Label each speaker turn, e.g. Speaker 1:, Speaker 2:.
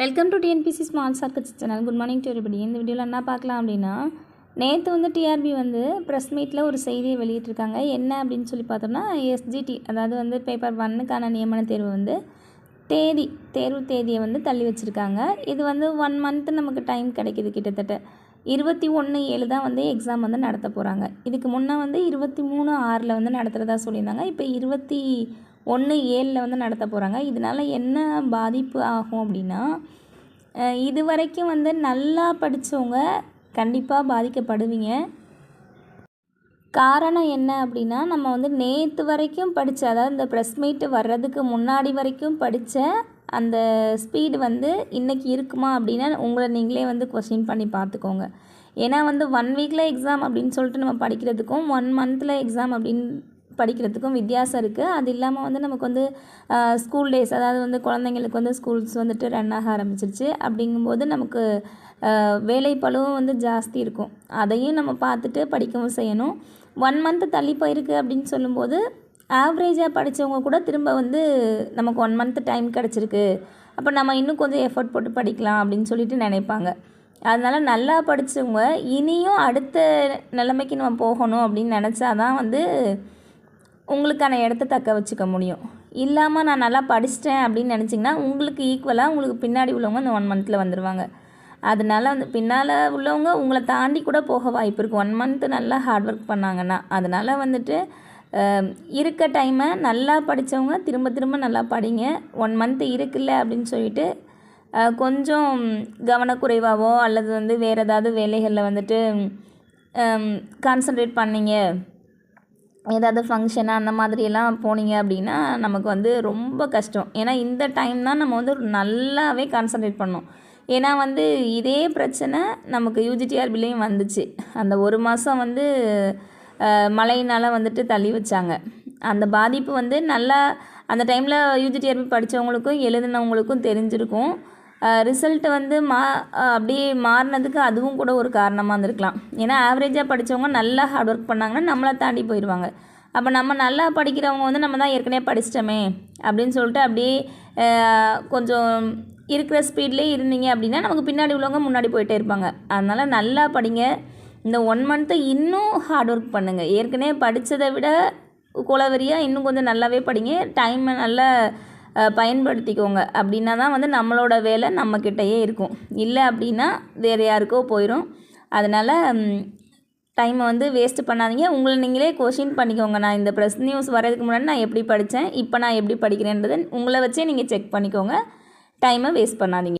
Speaker 1: Welcome to TNPSC small circuits channel good morning to everybody. இந்த வீடியோவில் என்ன பார்க்கலாம் அப்படின்னா நேற்று வந்து டிஆர்பி வந்து ப்ரெஸ் மீட்டில் ஒரு செய்தியை வெளியிட்டிருக்காங்க. என்ன அப்படின்னு சொல்லி பார்த்தோம்னா எஸ்ஜிடி அதாவது வந்து பேப்பர் ஒன்னுக்கான நியமன தேர்வு வந்து தேதி தேர்வு தேதியை வந்து தள்ளி வச்சுருக்காங்க. இது வந்து ஒன் மந்த் நமக்கு டைம் கிடைக்கிது கிட்டத்தட்ட. இருபத்தி ஒன்று ஏழு தான் வந்து எக்ஸாம் வந்து நடத்த போகிறாங்க இதுக்கு முன்னே வந்து இருபத்தி மூணு ஆறில் வந்து நடத்துகிறதா சொல்லியிருந்தாங்க. இப்போ இருபத்தி ஒன்று ஏழில் வந்து நடத்த போகிறாங்க இதனால் என்ன பாதிப்பு ஆகும் அப்படின்னா இது வரைக்கும் வந்து நல்லா படித்தவங்க கண்டிப்பாக பாதிக்கப்படுவீங்க. காரணம் என்ன அப்படின்னா நம்ம வந்து நேற்று வரைக்கும் படித்த அதாவது இந்த ப்ரெஸ் மீட்டு வர்றதுக்கு முன்னாடி வரைக்கும் படித்த அந்த ஸ்பீடு வந்து இன்றைக்கி இருக்குமா அப்படின்னா உங்களை நீங்களே வந்து கொஸ்டின் பண்ணி பார்த்துக்கோங்க. ஏன்னா வந்து ஒன் வீக்கில் எக்ஸாம் அப்படின்னு சொல்லிட்டு நம்ம படிக்கிறதுக்கும் ஒன் மந்தில் எக்ஸாம் அப்படின்னு படிக்கிறதுக்கும் வித்தியாசம் இருக்குது அது இல்லாமல் வந்து நமக்கு வந்து ஸ்கூல் டேஸ் அதாவது வந்து குழந்தைங்களுக்கு வந்து ஸ்கூல்ஸ் வந்துட்டு ரன் ஆக ஆரம்பிச்சிருச்சு. அப்படிங்கும்போது நமக்கு வேலைப்பளவும் வந்து ஜாஸ்தி இருக்கும். அதையும் நம்ம பார்த்துட்டு படிக்கவும் செய்யணும். ஒன் மந்த்து தள்ளி போயிருக்கு அப்படின்னு சொல்லும்போது ஆவரேஜாக படித்தவங்க கூட திரும்ப வந்து நமக்கு ஒன் மந்த் டைம் கிடச்சிருக்கு. அப்போ நம்ம இன்னும் கொஞ்சம் எஃபர்ட் போட்டு படிக்கலாம் அப்படின்னு சொல்லிட்டு நினைப்பாங்க. அதனால் நல்லா படித்தவங்க இனியும் அடுத்த நிலைமைக்கு நம்ம போகணும் அப்படின்னு நினச்சாதான் வந்து உங்களுக்கான இடத்த தக்க வச்சுக்க முடியும். இல்லாமல் நான் நல்லா படிச்சிட்டேன் அப்படின்னு நினச்சிங்கன்னா உங்களுக்கு ஈக்குவலாக உங்களுக்கு பின்னாடி உள்ளவங்க இந்த ஒன் மந்தில் வந்துடுவாங்க அதனால வந்து பின்னால் உள்ளவங்க உங்களை தாண்டி கூட போக வாய்ப்பு இருக்குது ஒன் மந்த்து நல்லா ஹார்ட் ஒர்க் பண்ணாங்கன்னா அதனால் வந்துட்டு இருக்க டைமை நல்லா படித்தவங்க திரும்ப திரும்ப நல்லா படிங்க. ஒன் மந்த் இருக்குல்ல அப்படின்னு சொல்லிட்டு கொஞ்சம் கவனக்குறைவாகவோ அல்லது வந்து வேறு ஏதாவது வேலைகளில் வந்துட்டு கான்சன்ட்ரேட் பண்ணீங்க. ஏதாவது ஃபங்க்ஷனு அந்த மாதிரியெல்லாம் போனீங்க அப்படின்னா நமக்கு வந்து ரொம்ப கஷ்டம். ஏன்னா இந்த டைம் தான் நம்ம வந்து நல்லாவே கான்சன்ட்ரேட் பண்ணோம். ஏன்னா வந்து இதே பிரச்சனை நமக்கு யூஜிடிஆர்பிலையும் வந்துச்சு. அந்த ஒரு மாதம் வந்து மழையினால் வந்துட்டு தள்ளி வச்சாங்க. அந்த பாதிப்பு வந்து நல்லா அந்த டைமில் யூஜிடிஆர்பி படித்தவங்களுக்கும் எழுதினவங்களுக்கும் தெரிஞ்சிருக்கும். ரிசல்ட் வந்து மா அப்படியே மாறினதுக்கு அதுவும் கூட ஒரு காரணமாக இருந்திருக்கலாம். ஏன்னா ஆவரேஜாக படித்தவங்க நல்லா ஹார்ட் ஒர்க் பண்ணாங்கன்னா நம்மளை தாண்டி போயிடுவாங்க அப்போ நம்ம நல்லா படிக்கிறவங்க வந்து நம்ம தான் ஏற்கனவே படிச்சிட்டோமே அப்படின்னு சொல்லிட்டு அப்படியே கொஞ்சம் இருக்கிற ஸ்பீட்லேயே இருந்தீங்க அப்படின்னா நமக்கு பின்னாடி உள்ளவங்க முன்னாடி போயிட்டே இருப்பாங்க. அதனால் நல்லா படிங்க. இந்த ஒன் மந்த்து இன்னும் ஹார்ட் ஒர்க் பண்ணுங்கள் ஏற்கனவே படித்ததை விட குலவரியாக இன்னும் கொஞ்சம் நல்லாவே படிங்க. டைமை நல்லா பயன்படுத்திக்கோங்க. அப்படின்னா தான் வந்து நம்மளோட வேலை நம்மக்கிட்டேயே இருக்கும். இல்லை அப்படின்னா வேறு யாருக்கோ போயிடும் அதனால் டைமை வந்து வேஸ்ட் பண்ணாதீங்க. உங்களை நீங்களே கொஷின் பண்ணிக்கோங்க. நான் இந்த ப்ரெஸ் நியூஸ் வரதுக்கு முன்னாடி நான் எப்படி படித்தேன் இப்போ நான் எப்படி படிக்கிறேன்றதை உங்களை வச்சே நீங்கள் செக் பண்ணிக்கோங்க. டைமை வேஸ்ட் பண்ணாதீங்க.